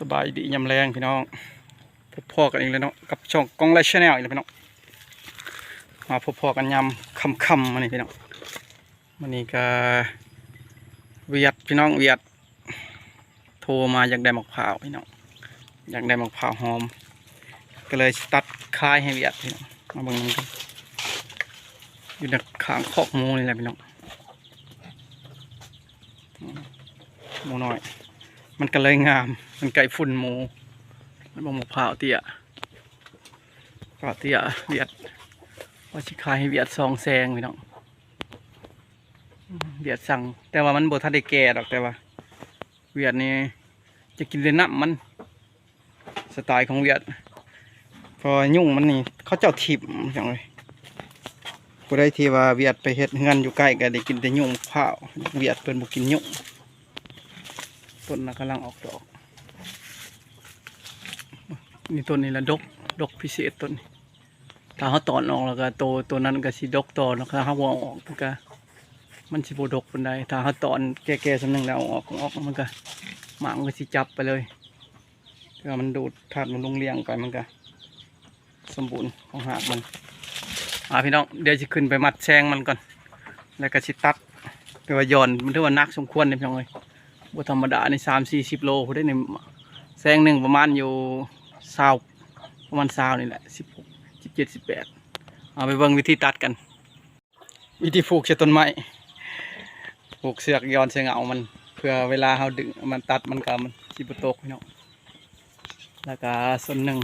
สบายดียำแรงพี่น้องพบพ่อกันอีกแล้วเนาะกับช่องกองไลชแนลอีกแล้วพี่น้องมาพบพ่อกันยำคำๆมานี่พี่น้องมันนี้ก็เวียดพี่น้องเวียด โทรมาอยากได้มะพร้าวพี่น้องอยากได้มะพร้าวหอม ก็เลยตัดคายให้เวียดพี่น้องมาบิ่งนำกันอยู่ในขางคอกมูนี่แหละพี่น้องมูน้อย มันก็เลยงาม มันไก่ฝุ่นหมู มันบอกมะพร้าวเตี้ยพร้าเตี้ยเวียดว่าชิคายให้เวียดซองแซงพี่น้องเวียดสั่ง แต่ว่ามันบทันได้แก่ดอกแต่ว่า เวียดนี่จะกินเลยน้ำมันสไตล์ของเวียด พอยุ่งมันนี่ เขาเจ้าทิบจังเลยผู้ใดที่ว่าเวียดไปเฮ็ดเฮือนอยู่ใกล้ก็ได้กินแต่ยุ่งมะพร้าวเวียดเพิ่นบ่กินยุ่ง ต้นน่ะกำลังออกดอก นี่ต้นนี้ละดก ดกพิเศษต้นนี้ถ้าเขาตอนออกแล้วก็โตตัวนั้นก็สิดกต่อแล้วก็เขาวางออกมันก็มันสิบดกปานใดถ้าเขาตอนแก่ๆสำนึงแล้วออกออกมันก็หมางก็สิจับไปเลยถ้ามันดูดธาตุมันลงเลี้ยงไปมันก็สมบูรณ์ของหากมันอ่าพี่น้องเดี๋ยวจะขึ้นไปมัดแซงมันก่อน แล้วก็สิตัดไปว่าย้อนมันถือว่านักสมควรเนี่ยพี่น้องเลย บ่ธรรมดาในสามสี่สิบโลได้ในแซงหนึ่งประมาณอยู่สาวประมาณสาวนี่แหละสิบหกสิบเจ็ดสิบแปดเอาไปเบิ่งวิธีตัดกัน วิธีผูกเชือกต้นไม้ผูกเสือกย้อนเสือเงามันเพื่อเวลาเราดึงมันตัดมันก็มันสิบตกพี่น้องแล้วก็ส่วนหนึ่ง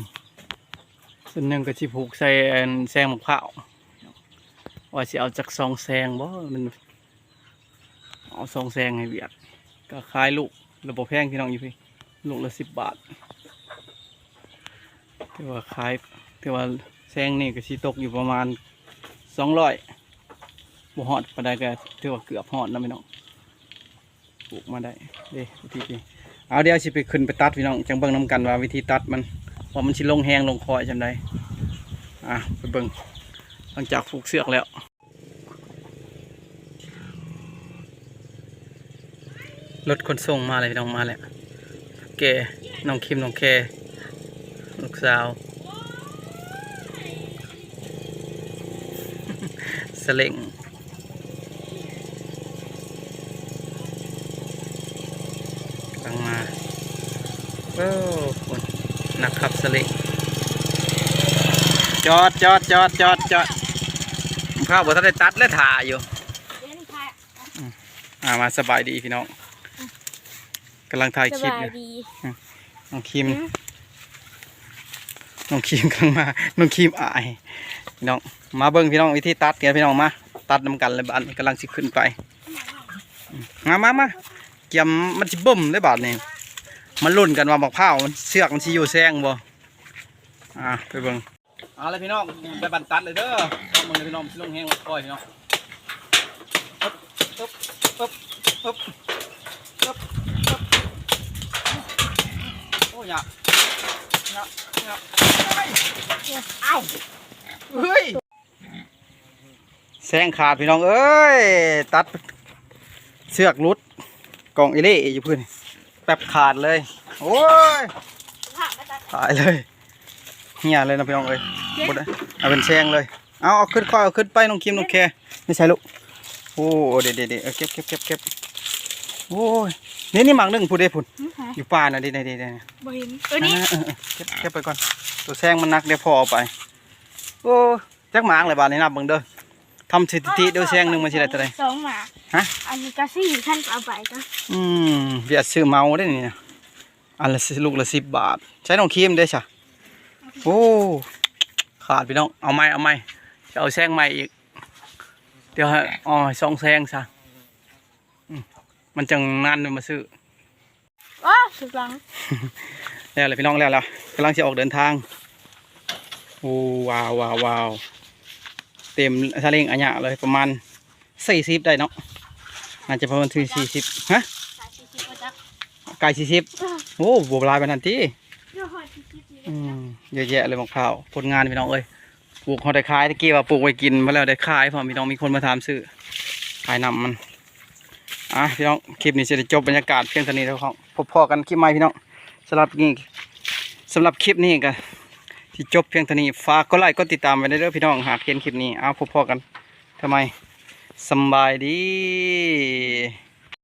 ส่วนหนึ่งก็สิผูกใส่อันแซงมะพร้าวว่าสิเอาจากสองแซงบ่มันเอาสองแซงให้เบียด ก็ขายลูกระบบแพงพี่น้องอยู่พี่ลูกละสิบบาทถือว่าขายถือว่าแซงนี่ก็สิตกอยู่ประมาณสองร้อยบ่ฮอดปานใดก็ถือว่าเกือบฮอดนะพี่น้องปลูกมาได้เด้วิธีนี้เอาเดี๋ยวสิไปขึ้นไปตัดพี่น้องจังเบิ่งน้ำกันว่าวิธีตัดมันว่ามันสิลงแหงลงคอยจังไดอะไปเบิ่งหลังจากผูกเสือกแล้ว รถขนส่งมาเลยพี่น้องมาแล้วแกน้องคิมน้องแคลูกสาวสเล็งกำลังมาโอ้คนนักขับสเล็งจอดจอดจอดจอดจอดข้าวบ่ทันได้ตัดและถ่าอยู่อ่ามาสบายดีพี่น้องกำลังถ่ายสคลิปบาอยยู่ดีน้องคิมอืมน้องคิมกำลังมาน้องคิมอายพี่น้องมาเบิ้งพี่น้องวิธีตัดกันพี่น้องมาตัดน้ำกันเลยบาดนี้กำลังสิขึ้นไปอืมมามามาเกี่ยมมันสิบ่มได้บาดนี้มันลุ่นกันว่าบักพร้าวมันเสือกมันสิอยู่แซงบ่อ่าไปเบิ้งเอาเลยพี่น้องไปบันตัดเลยเด้อต้องมือเลยพี่น้องสิลงแห้งปล่อยพี่น้องปึ๊บปึ๊บปึ๊บปึ๊บ ปึ๊บปึ๊บ โอ้ยยะยะยะเอ้าเฮ้ยแซงขาดพี่น้องเอ้ย ตัดเสือกรุดกล่องอิเล่อยู่พื้นแป๊บขาดเลย โอ้ยหายเลยเหี่ยเลยนะพี่น้องเอ้ยบดเอาเป็นแซงเลย เอาเอาขึ้นค่อยเอาขึ้นไปน้องคิมน้องแคไม่ใช่ลูกโอ้เด็ดเด็ดเด็ดเก็บเก็บเก็บเก็บโอ้ย นี่นี่หมักหนึ่งพูดได้พูดอยู่ป่าน่ะเด็ดเด็ดเด็ดเด็ดบ่เห็นตัวนี้เออเออเก็บเก็บไปก่อน ตัวแซงมันนักเดี๋ยวพอเอาไป โอ้จักหมางเลยบาดนี้นับเบิ่งเด้อทำสถิติเด้อแซงหนึ่งมันสิได้เท่าไหร่สองหมาฮะ อันนี้ก็สี่ท่านเอาไปก็อืมเบียดซื้อเมาได้นี่นะอันละสิลูกละสิบบาท ใช้น้องครีมได้ช่ะโอ้ขาดพี่น้อง เอาไม้เอาไม้จะเอาแซงใหม่อีก เดี๋ยวให้อ๋อสองแซงซะอืม มันจังนานมาซื้ออ๋อสุดหลัง แล้วเลยพี่น้องแล้วแล้วกำลังจะออกเดินทางโอ้ว้าวว้าวว้าวเต็มทะเลงอันยะเลยประมาณสี่สิบได้เนาะน่าจะประมาณถึงสี่สิบฮะสายสี่สิบก็จะไก่สี่สิบโอ้บวบลายไปนันทีเดี๋ยวหอยสี่สิบนี่อืมเยอะแยะเลยมะพร้าวผลงานพี่น้องเอ้ยปลูกเขาได้ขายตะกี้ว่าปลูกไว้กินมาแล้วได้ขายพอพี่น้องมีคนมาถามซื้อขายนำมัน อะพี่น้องคลิปนี้จะได้จบบรรยากาศเพียงเท่านี้แล้วครับพบพอกันคลิปใหม่พี่น้องสำหรับนี่สำหรับคลิปนี้กันที่จบเพียงเท่านี้ฝากกดไลค์กดติดตามไว้ด้วยเด้อพี่น้องหากเห็นคลิปนี้เอาพบพอกันทำไมสบายดี